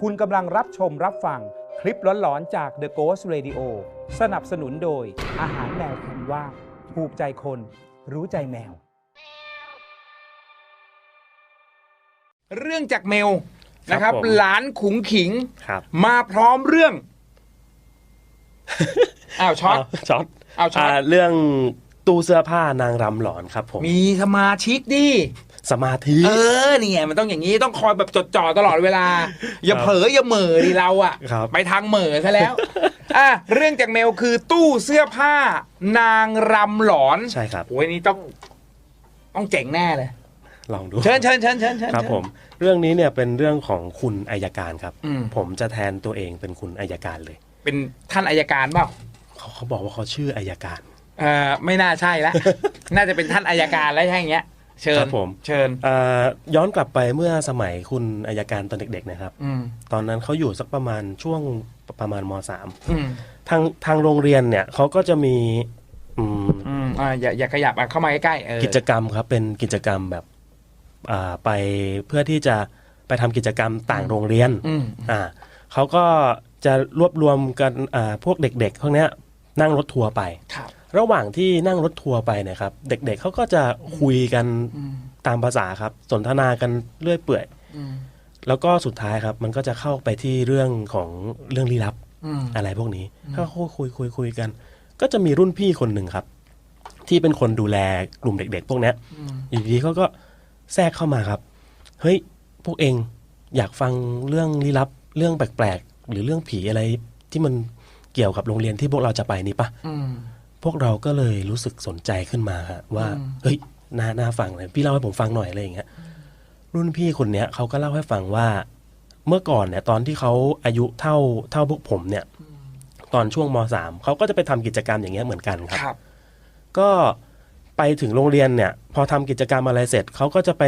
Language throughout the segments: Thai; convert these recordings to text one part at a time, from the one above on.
คุณกำลังรับชมรับฟังคลิปหลอนๆจาก The Ghost Radio สนับสนุนโดย อาหารแมวคุณว่าถูกใจคน รู้ใจแมว เรื่องจากเมลนะครับผม หลานขุงขิง ครับมาพร้อมเรื่อง อ้าวช็อตาวช็อตเอาช็อตาเรื่องตู้เสื้อผ้านางรำหลอนครับผม มีสมาชิกดิ สมาธิ เออนี่ไงมันต้องอย่างนี้ต้องคอยแบบจดจ่อตลอดเวลา อย่าเผลออย่าเหม่อดิเราอะครับ ไปทางเหม่อซะแล้วอะเรื่องจากเมลคือตู้เสื้อผ้า นางรำหลอนใช่ครับ โอ้ยนี่ต้อง ต้องเจ๋งแน่เลย ลองดูเชิญเชิญเชิญเชิญเชิญครับผม เรื่องนี้เนี่ยเป็นเรื่องของคุณอายการครับ อืมผมจะแทนตัวเองเป็นคุณอายการเลย เป็นท่านอายการเปล่าเขาเขาบอกว่าเขาชื่ออายการ เออไม่น่าใช่ละ น่าจะเป็นท่านอายการแล้วใช่อย่างเงี้ย เชิครัญบผมเชิญอ่าย้อนกลับไปเมื่อสมัยคุณอายการตอนเด็กๆนะครับอืมตอนนั้นเขาอยู่สักประมาณช่วงประมาณมสามอืมทางทางโรงเรียนเนี่ยเขาก็จะมีอืมอืมอ่าอย่าอย่าขยับอะเข้ามาใกล้ๆเออกิจกรรมครับ เป็นกิจกรรมแบบ อ่าไปเพื่อที่จะไปทำกิจกรรมต่างโรงเรียนอืมอ่าเขาก็จะรวบรวมกันอ่าพวกเด็ก ๆ พวกเนี้ยนั่งรถทัวร์ไปครับ ระหว่างที่นั่งรถทัวร์ไปเนะครับ เด็กๆเขาก็จะคุยกันอืมตามภาษาครับ สนทนากันเรื่อยเปื่อยอืมแล้วก็สุดท้ายครับ มันก็จะเข้าไปที่เรื่องของเรื่องลี้ลับอืมอะไรพวกนี้ถ้าคุยคุยคุยคุยกัน ก็จะมีรุ่นพี่คนหนึ่งครับ ที่เป็นคนดูแลกลุ่มเด็ก ๆ พวกเนี้ยอืมอยู่ดีเขาก็แทรกเข้ามาครับ เฮ้ยพวกเองอยากฟังเรื่องลี้ลับ เรื่องแปลกๆหรือเรื่องผีอะไรที่มันเกี่ยวกับโรงเรียนที่พวกเราจะไปนี่ปะอืม พวกเราก็เลยรู้สึกสนใจขึ้นมาฮะว่าอืมเฮ้ยน่าน่าฟังเลยพี่เล่าให้ผมฟังหน่อยอะไรอย่างเงี้ยรุ่นพี่คนเนี้ยเขาก็เล่าให้ฟังว่า เมื่อก่อนเนี่ย ตอนที่เขาอายุเท่าเท่าพวกผมเนี่ย ตอนช่วงมสามเขาก็จะไปทำกิจกรรมอย่างเงี้ยเหมือนกันครับครับก็ไปถึงโรงเรียนเนี่ย พอทำกิจกรรมอะไรเสร็จเขาก็จะไป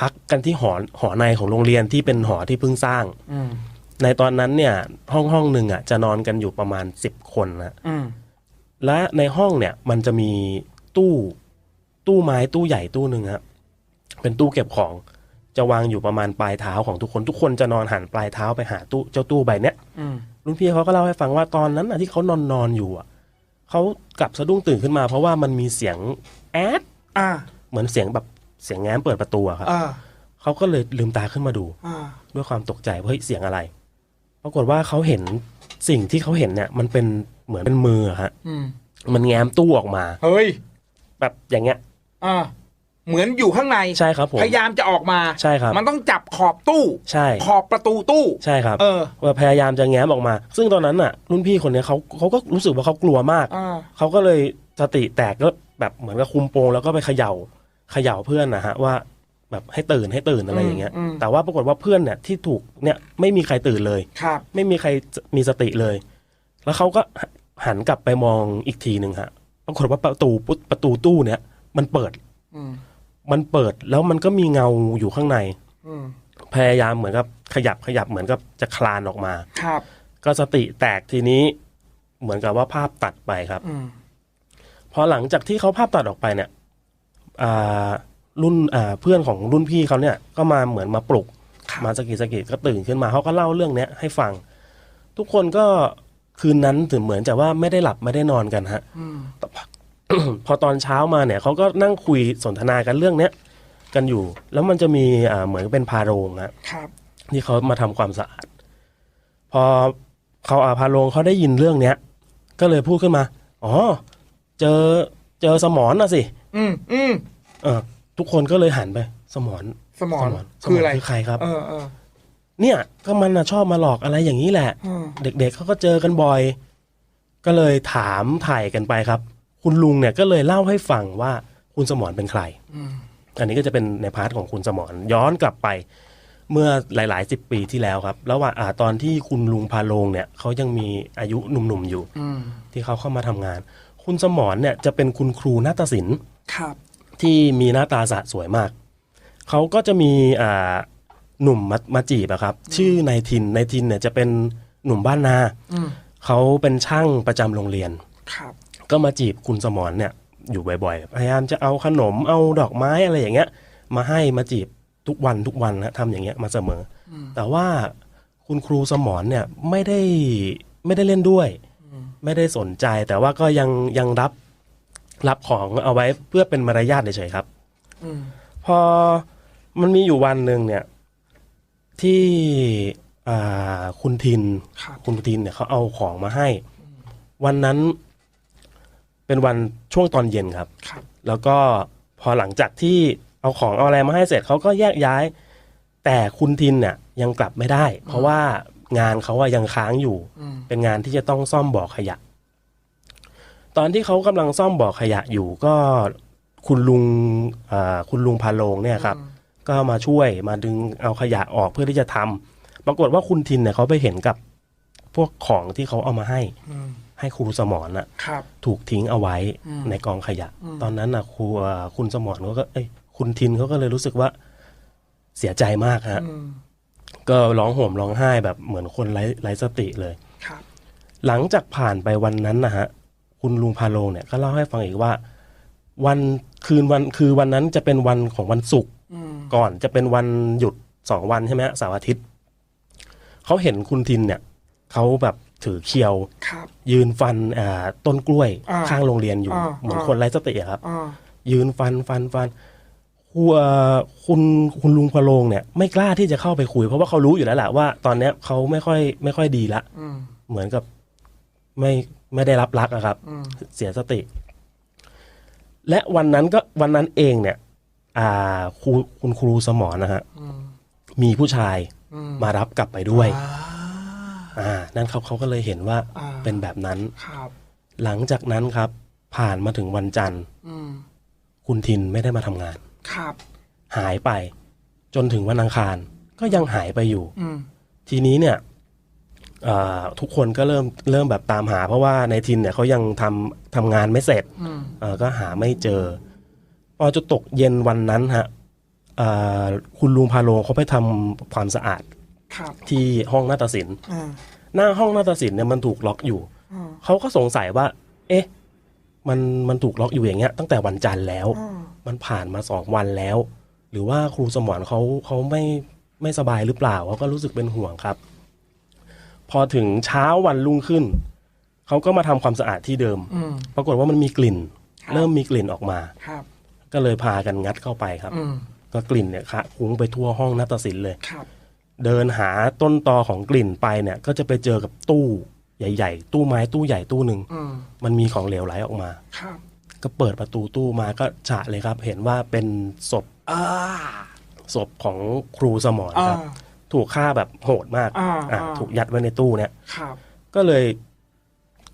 พักกันที่หอหอในของโรงเรียนที่เป็นหอที่เพิ่งสร้างอืมในตอนนั้นเนี่ย ห้องห้องหนึ่งอะจะนอนกันอยู่ประมาณสิบคนนะอืม และในห้องเนี่ยมันจะมีตู้ตู้ไม้ตู้ใหญ่ตู้หนึ่งครับเป็นตู้เก็บของจะวางอยู่ประมาณปลายเท้าของทุกคนทุกคนจะนอนหันปลายเท้าไปหาตู้เจ้าตู้ใบเนี้ยอืมรุ่นพี่เขาก็เล่าให้ฟังว่าตอนนั้นน่ะที่เขานอนนอนอยู่อะเขากลับสะดุ้งตื่นขึ้นมา เพราะว่ามันมีเสียงแอดอ่าเหมือนเสียงแบบเสียงแง้มเปิดประตูอะครับอ่าเขาก็เลยลืมตาขึ้นมาดูอ่าด้วยความตกใจว่าเฮ้ยเสียงอะไร ปรากฏว่าเขาเห็นสิ่งที่เขาเห็นเนี่ย มันเป็น เหมือนเป็นมืออะฮะอืมมันแง้มตู้ออกมา เฮ้ย แบบอย่างเงี้ย อ่า เหมือนอยู่ข้างใน ใช่ครับผม พยายามจะออกมา ใช่ครับ มันต้องจับขอบตู้ ใช่ ขอบประตูตู้ ใช่ครับเออ ว่าพยายามจะแง้มออกมา ซึ่งตอนนั้นน่ะ รุ่นพี่คนเนี้ยเขาเขาก็รู้สึกว่าเขากลัวมาก อ่า เขาก็เลยสติแตกก็แบบเหมือนกับคุมโปงแล้วก็ไปเขย่าเขย่าเพื่อนนะฮะว่าแบบให้ตื่นให้ตื่นอะไรอย่างเงี้ย อืมอืม แต่ว่าปรากฏว่าเพื่อนเนี่ยที่ถูกเนี่ยไม่มีใครตื่นเลย ครับ ไม่มีใครมีสติเลย แล้วเขาก็ หันกลับไปมองอีกทีหนึ่งฮะปรากฏว่าประตูปุ๊บประตูตู้เนี่ย มันเปิดอืมมันเปิดแล้วมันก็มีเงาอยู่ข้างในอืมพยายามเหมือนกับขยับขยับเหมือนกับจะคลานออกมาครับ ก็สติแตกทีนี้ เหมือนกับว่าภาพตัดไปครับอืมพอหลังจากที่เขาภาพตัดออกไปเนี่ยอ่ารุ่นอ่าเพื่อนของรุ่นพี่เขาเนี่ย ก็มาเหมือนมาปลุกครับมาสะกิดสะกิดก็ตื่นขึ้นมาเขาก็เล่าเรื่องเนี้ยให้ฟัง ทุกคนก็ คืนนั้นถึงเหมือนจะว่าไม่ได้หลับไม่ได้นอนกันฮะอืมแต่พอ พอตอนเช้ามาเนี่ยเขาก็นั่งคุยสนทนากันเรื่องเนี้ยกันอยู่ แล้วมันจะมีอ่าเหมือนเป็นพาโรงฮะครับ ที่เขามาทำความสะอาด พอเขาอาพาโรงเขาได้ยินเรื่องเนี้ย ก็เลยพูดขึ้นมา อ๋อ เจอเจอสมอนน่ะสิอืมอืมเออทุกคนก็เลยหันไป สมอนสมองสคืออะไรคือใครครับ เออเออ เนี่ยก็มันน่ะชอบมาหลอกอะไรอย่างนี้แหละอืมเด็กๆเขาก็เจอกันบ่อย ก็เลยถามถ่ายกันไปครับ คุณลุงเนี่ยก็เลยเล่าให้ฟังว่าคุณสมรเป็นใครอืมอันนี้ก็จะเป็นในพาร์ทของคุณสมรย้อนกลับไป เมื่อหลายๆสิบปีที่แล้วครับ แล้วว่าอ่าตอนที่คุณลุงพาโลงเนี่ยเขายังมีอายุหนุ่มๆอยู่อืมที่เขาเข้ามาทำงาน คุณสมรเนี่ยจะเป็นคุณครูนาฏศิลป์ครับที่มีหน้าตาสะสวยมากเขาก็จะมีอ่า หนุ่มมามาจีบอะครับ ชื่อนายทินนายทินเนี่ยจะเป็นหนุ่มบ้านนาอืมเขาเป็นช่างประจำโรงเรียนครับก็มาจีบคุณสมรเนี่ย อยู่บ่อยๆ พยายามจะเอาขนมเอาดอกไม้อะไรอย่างเงี้ย มาให้มาจีบทุกวันทุกวันนะทำอย่างเงี้ยมาเสมออแต่ว่าคุณครูสมรเนี่ยไม่ได้ไม่ได้เล่นด้วย ไม่ได้สนใจแต่ว่าก็ยังยังรับรับของเอาไว้เพื่อเป็นมารยาทเฉยๆครับอืมพอมันมีอยู่วันหนึ่งเนี่ย ที่อ่าคุณทินครับคุณทินเนี่ยเขาเอาของมาให้ วันนั้นเป็นวันช่วงตอนเย็นครับครับแล้วก็พอหลังจากที่เอาของเอาอะไรมาให้เสร็จเขาก็แยกย้าย แต่คุณทินเนี่ยยังกลับไม่ได้ เพราะว่างานเขาอะยังค้างอยู่อืมเป็นงานที่จะต้องซ่อมบ่อขยะ ตอนที่เขากำลังซ่อมบ่อขยะอยู่ก็คุณลุงอ่าคุณลุงพาโลงเนี่ยครับ ก็มาช่วยมาดึงเอาขยะออกเพื่อที่จะทำปรากฏว่าคุณทินเนี่ยเขาไปเห็นกับพวกของที่เขาเอามาให้อืมให้ครูสมรน่ะครับถูกทิ้งเอาไว้อืมในกองขยะอืมตอนนั้นน่ะครูอ่าคุณสมรเขาก็เอ้ยคุณทินเขาก็เลยรู้สึกว่าเสียใจมากฮะอืมก็ร้องห่มร้องไห้แบบเหมือนคนไร้ไร้สติเลยครับหลังจากผ่านไปวันนั้นนะฮะคุณลุงพาโลงเนี่ยก็เล่าให้ฟังอีกว่า วันคืนวันคือวันนั้นจะเป็นวันของวันศุกร์อืม ก่อนจะเป็นวันหยุดสองวันใช่ไหมฮะเสาร์อาทิตย์เขาเห็นคุณทินเนี่ยเขาแบบถือเคียวครับยืนฟันอ่าต้นกล้วยอ่าข้างโรงเรียนอยู่อ่าเหมือนอ่าคนไร้สติอะครับอ่ายืนฟันฟันฟันครูเอ่อคุณคุณลุงพะโลงเนี่ย ไม่กล้าที่จะเข้าไปคุย เพราะว่าเขารู้อยู่แล้วแหละว่า ตอนเนี้ยเขาไม่ค่อยไม่ค่อยดีละอืมเหมือนกับไม่ไม่ได้รับรักอะครับอืมเสียสติ และวันนั้นก็วันนั้นเองเนี่ย อ่าครูคุณครูสมรนะฮะอืมมีผู้ชายอืมมารับกลับไปด้วยอ่าอ่า นั่นเขาเขาก็เลยเห็นว่าอ่าเป็นแบบนั้นครับ หลังจากนั้นครับ ผ่านมาถึงวันจันทร์อืมคุณทินไม่ได้มาทำงาน ครับ หายไป จนถึงวันอังคาร ก็ยังหายไปอยู่อืมทีนี้เนี่ยอ่าทุกคนก็เริ่มเริ่มแบบตามหา เพราะว่าในทินเนี่ยเขายังทำทำงานไม่เสร็จอืมเอ่อก็หาไม่เจอ พอจะตกเย็นวันนั้นฮะอ่าคุณลุงพาโลงเขาไปทำความสะอาดครับที่ห้องนาฏศิลป์อ่าหน้าห้องนาฏศิลป์เนี่ยมันถูกล็อกอยู่อ่าเขาก็สงสัยว่า เอ๊ะ มันมันถูกล็อกอยู่อย่างเงี้ย ตั้งแต่วันจันทร์แล้วอ่ามันผ่านมาสองวันแล้ว หรือว่าครูสมรเขาเขาไม่ไม่สบายหรือเปล่าเขาก็รู้สึกเป็นห่วงครับ พอถึงเช้าวันรุ่งขึ้นเขาก็มาทำความสะอาดที่เดิมอืมปรากฏว่ามันมีกลิ่นครับเริ่มมีกลิ่นออกมาครับ ก็เลยพากันงัดเข้าไปครับอืมก็กลิ่นเนี่ยคะคุ้งไปทั่วห้องนาฏศิลป์เลยครับ เดินหาต้นตอของกลิ่นไปเนี่ย ก็จะไปเจอกับตู้ใหญ่ ๆ ตู้ไม้ตู้ใหญ่ตู้หนึ่งอืมมันมีของเหลวไหลออกมาครับ ก็เปิดประตูตู้มาก็ฉะเลยครับ เห็นว่าเป็นศพอ่าศพของครูสมรอ่าครับ ถูกฆ่าแบบโหดมากอ่าอะอ่าถูกยัดไว้ในตู้เนี่ยครับก็เลย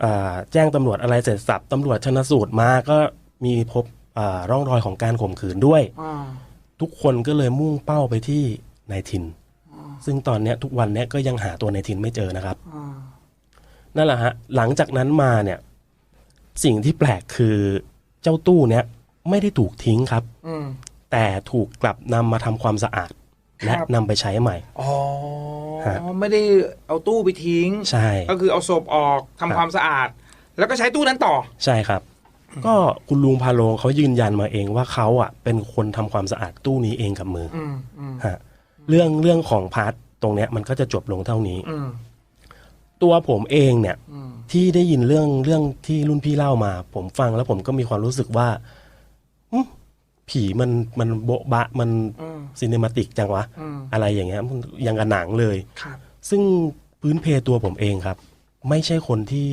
อ่าแจ้งตำรวจอะไรเสร็จสับตำรวจชนสูตรมาก็มีพบอ่า ร่องรอยของการข่มขืนด้วยอ่าทุกคนก็เลยมุ่งเป้าไปที่นายทิน ซึ่งตอนเนี้ยทุกวันเนี้ยก็ยังหาตัวนายทินไม่เจอนะครับอ่านั่นแหละฮะหลังจากนั้นมาเนี่ย สิ่งที่แปลกคือเจ้าตู้เนี้ยไม่ได้ถูกทิ้งครับอืมแต่ถูกกลับนำมาทำความสะอาด และครับนำไปใช้ใหม่อ๋อฮะไม่ได้เอาตู้ไปทิ้ง ใช่ ก็คือเอาศพออกทำครับความสะอาด แล้วก็ใช้ตู้นั้นต่อ ใช่ครับ ก็คุณลุงพาโลงเขายืนยันมาเองว่าเขาอะ เป็นคนทำความสะอาดตู้นี้เองกับมืออืมอืมฮะเรื่องเรื่องของพาร์ทตรงเนี้ยมันก็จะจบลงเท่านี้อืมตัวผมเองเนี่ยอืมที่ได้ยินเรื่องเรื่องที่รุ่นพี่เล่ามา ผมฟังแล้วผมก็มีความรู้สึกว่าอื้อผีมันมันโบ๊ะบะมันอืมซีเนมาติกจังวะอืมอะไรอย่างเงี้ยมันยังกับหนังเลยครับซึ่งพื้นเพตัวผมเองครับ ไม่ใช่คนที่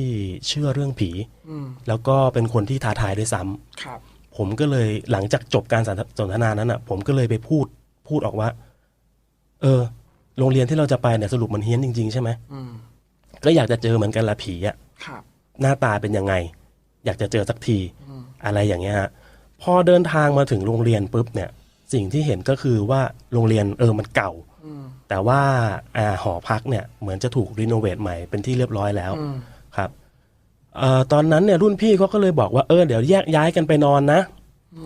เชื่อเรื่องผีอืมแล้วก็เป็นคนที่ท้าทายด้วยซ้ำครับ ผมก็เลยหลังจากจบการสนทนานั้นอะ ผมก็เลยไปพูดพูดออกว่า เออ โรงเรียนที่เราจะไปเนี่ยสรุปมันเฮี้ยนจริง ๆ ใช่ไหมอืมก็อยากจะเจอเหมือนกันละผีอะครับหน้าตาเป็นยังไง อยากจะเจอสักทีอืมอะไรอย่างเงี้ยฮะพอเดินทางมาถึงโรงเรียนปุ๊บเนี่ย สิ่งที่เห็นก็คือว่าโรงเรียนเออมันเก่าอืม แต่ว่าอ่าหอพักเนี่ยเหมือนจะถูกรีโนเวทใหม่เป็นที่เรียบร้อยแล้วอืมครับเอ่อตอนนั้นเนี่ยรุ่นพี่เขาก็เลยบอกว่าเออเดี๋ยวแยกย้ายกันไปนอนนะ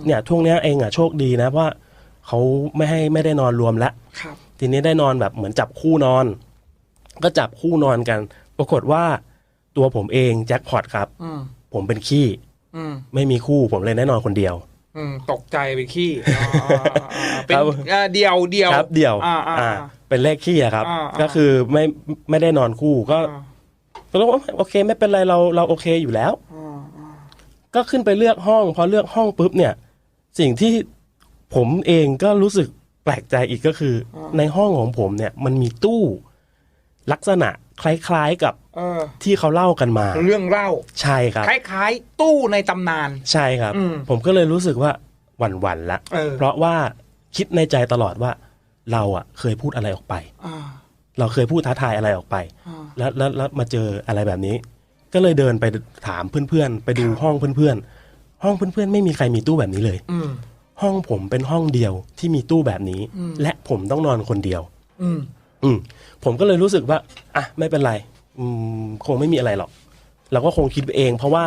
เนี่ยช่วงเนี้ยเองอะโชคดีนะเพราะว่าเขาไม่ให้ไม่ได้นอนรวมแล้วครับทีนี้ได้นอนแบบเหมือนจับคู่นอน ก็จับคู่นอนกัน ปรากฏว่าตัวผมเองแจ็คพอตครับอืมผมเป็นขี้อืมไม่มีคู่ผมเลยได้นอนคนเดียวอืม ตกใจไปขี้อ๋ออ่าอ่าเป็นครับอ่าเดียวเดียวครับ เดี่ยวอ่าอ่าอ่าอ่าเป็นเลขขี้อะครับอ่าอ่าก็คือไม่ไม่ได้นอนคู่ก็อ่าก็รู้ว่าโอเค ไม่เป็นไรเราเราโอเคอยู่แล้วอ่าอ่าก็ขึ้นไปเลือกห้อง พอเลือกห้องปุ๊บเนี่ย สิ่งที่ผมเองก็รู้สึกแปลกใจอีกก็คืออในห้องของผมเนี่ย มันมีตู้ลักษณะคล้ายๆกับเออ ที่เขาเล่ากันมา เรื่องเล่าใช่ครับ คล้ายๆ ตู้ในตำนาน ใช่ครับอืมผมก็เลยรู้สึกว่าหวั่นๆละเออเพราะว่าคิดในใจตลอดว่า เราอะ เคยพูดอะไรออกไปอ่าเราเคยพูดท้าทายอะไรออกไปอ่าแล้วแล้วแล้วมาเจออะไรแบบนี้ ก็เลยเดินไปถามเพื่อนๆ ไปดูห้องเพื่อนๆ ห้องเพื่อนๆ ไม่มีใครมีตู้แบบนี้เลยอืมห้องผมเป็นห้องเดียวที่มีตู้แบบนี้อืมและผมต้องนอนคนเดียวอืมอืมผมก็เลยรู้สึกว่า อะ ไม่เป็นไร อืมคงไม่มีอะไรหรอก เราก็คงคิดไปเอง เพราะว่า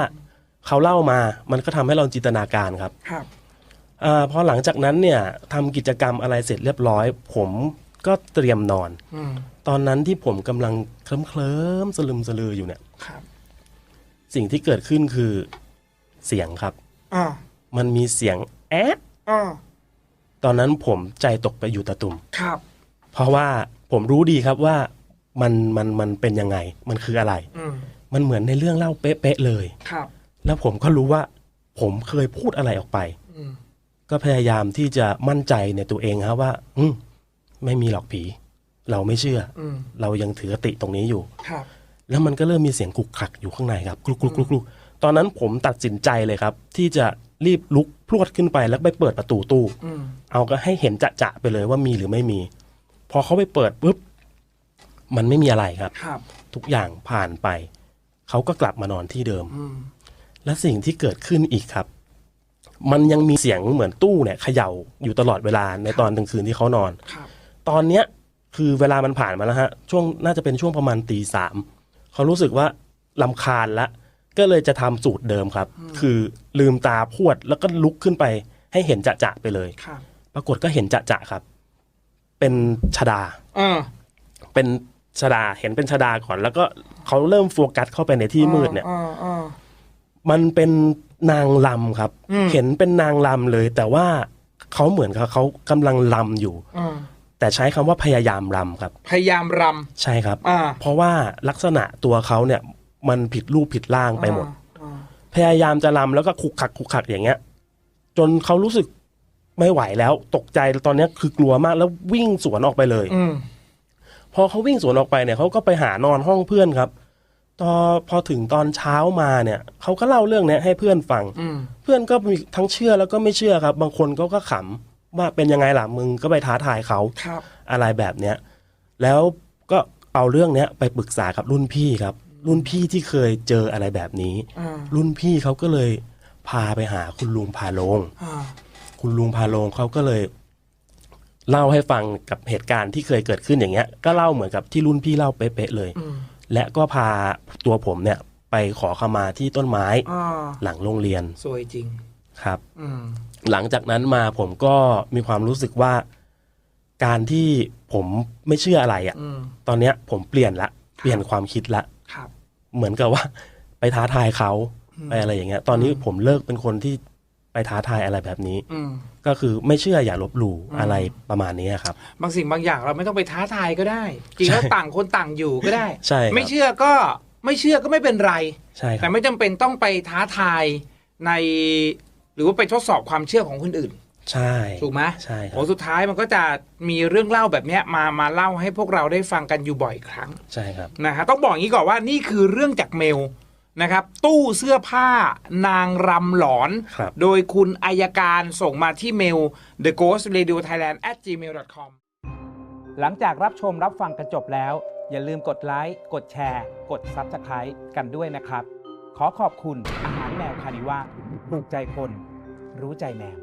เขาเล่ามามันก็ทำให้เราจินตนาการครับ ครับอาพอหลังจากนั้นเนี่ยทำกิจกรรมอะไรเสร็จเรียบร้อย ผมก็เตรียมนอน อืม ตอนนั้นที่ผมกำลังเคลิ้มเคลิ้มๆสลึมสลืออยู่เนี่ย ครับ สิ่งที่เกิดขึ้นคือเสียงครับ อ่า มันมีเสียงแอดอ่า ตอนนั้นผมใจตกไปอยู่ตะตุ่มครับ เพราะว่าผมรู้ดีครับว่า มันมันมันเป็นยังไง มันคืออะไรอืมมันเหมือนในเรื่องเล่าเป๊ะๆเลยครับ แล้วผมก็รู้ว่า ผมเคยพูดอะไรออกไปอืมก็พยายามที่จะมั่นใจในตัวเองครับว่า อืมไม่มีหรอกผี เราไม่เชื่ออืมเรายังถือคติตรงนี้อยู่ครับ แล้วมันก็เริ่มมีเสียงกุกขักอยู่ข้างในครับกรุกกรุกกรุกกรุกตอนนั้นผมตัดสินใจเลยครับ ที่จะรีบลุกพรวดขึ้นไปแล้วไปเปิดประตูตู้อืมเอาก็ให้เห็นจะจะๆไปเลยว่ามีหรือไม่มี พอเขาไปเปิดปุ๊บ มันไม่มีอะไรครับ ครับ ทุกอย่างผ่านไป เขาก็กลับมานอนที่เดิม อืมและสิ่งที่เกิดขึ้นอีกครับ มันยังมีเสียงเหมือนตู้เนี่ยเขย่าอยู่ตลอดเวลาในตอนกลางคืนที่เขานอน ครับ ตอนเนี้ยคือเวลามันผ่านมาแล้วฮะ ช่วงน่าจะเป็นช่วงประมาณตีสามเขารู้สึกว่าลำคาญละ ก็เลยจะทำสูตรเดิมครับ คือลืมตาพรวดแล้วก็ลุกขึ้นไป ให้เห็นจะจะๆไปเลย ครับ ปรากฏก็เห็นจะจะๆครับ เป็นชดา อ่า เป็น ชดาเห็นเป็นชดาก่อน แล้วก็เขาเริ่มโฟกัสเข้าไปในที่มืดเนี่ยอ่าอ่ามันเป็นนางลำครับอืมเห็นเป็นนางลำเลย แต่ว่าเขาเหมือนกับเขากำลังลำอยู่อ่าแต่ใช้คำว่าพยายามลำครับ พยายามรใช่ครับำอ่าเพราะว่าลักษณะตัวเขาเนี่ย มันผิดรูปผิดร่างไปหมดอ่าพยายามจะลำแล้วก็คุกคักคุกคักอย่างเงี้ย จนเขารู้สึกไม่ไหวแล้ว ตกใจตอนเนี้ยคือกลัวมากแล้ววิ่งสวนออกไปเลยอืม พอเขาวิ่งสวนออกไปเนี่ยเขาก็ไปหานอนห้องเพื่อนครับตอพอถึงตอนเช้ามาเนี่ยเขาก็เล่าเรื่องเนี้ยให้เพื่อนฟังอืมเพื่อนก็มีทั้งเชื่อแล้วก็ไม่เชื่อครับ บางคนเขาก็ขำว่าเป็นยังไงล่ะมึงก็ไปท้าทายเขาครับ อะไรแบบเนี้ยแล้วก็เอาเรื่องเนี้ยไปปรึกษากับรุ่นพี่ครับ รุ่นพี่ที่เคยเจออะไรแบบนี้อ่ารุ่นพี่เขาก็เลยพาไปหาคุณลุงพาโลงอ่าคุณลุงพาโลงเขาก็เลย เล่าให้ฟังกับเหตุการณ์ที่เคยเกิดขึ้นอย่างเงี้ย ก็เล่าเหมือนกับที่รุ่นพี่เล่าเป๊ะๆเลยอืมและก็พาตัวผมเนี่ยไปขอขมาที่ต้นไม้อ่าหลังโรงเรียนสวยจริงครับอืมหลังจากนั้นมาผมก็มีความรู้สึกว่า การที่ผมไม่เชื่ออะไรอะ่ะอืมตอนเนี้ย ผมเปลี่ยนละ เปลี่ยนความคิดละครับเหมือนกับว่า ไปท้าทายเขาไปอะไรอย่างเงี้ย ตอนนี้ผมเลิกเป็นคนที่ ไปท้าทายอะไรแบบนี้อืมก็คือไม่เชื่ออย่าลบหลู่อืมอะไรประมาณนี้ครับ บางสิ่งบางอย่างเราไม่ต้องไปท้าทายก็ได้ จริงแล้วต่างคนต่างอยู่ก็ได้ใช่ครับไม่เชื่อก็ไม่เชื่อก็ไม่เป็นไรใช่คแต่รับไม่จำเป็นต้องไปท้าทายใน หรือว่าไปทดสอบความเชื่อของคนอื่น ใช่ถูกไหมใช่คโอ้รับสุดท้ายมันก็จะมีเรื่องเล่าแบบเนี้ยมามาเล่าให้พวกเราได้ฟังกันอยู่บ่อยครั้ง ใช่ครับนะฮะต้องบอกอย่างนี้ก่อนว่านี่คือเรื่องจากเมล นะครับ ตู้เสื้อผ้านางรำหลอน ครับ โดยคุณอายการส่งมาที่เมล the ghost radio thailand at gmail com หลังจากรับชมรับฟังกันจบแล้ว อย่าลืมกดไลค์ กดแชร์ กด Subscribe กันด้วยนะครับ ขอขอบคุณอาหารแมวคานิว่าถูกใจคน รู้ใจแมว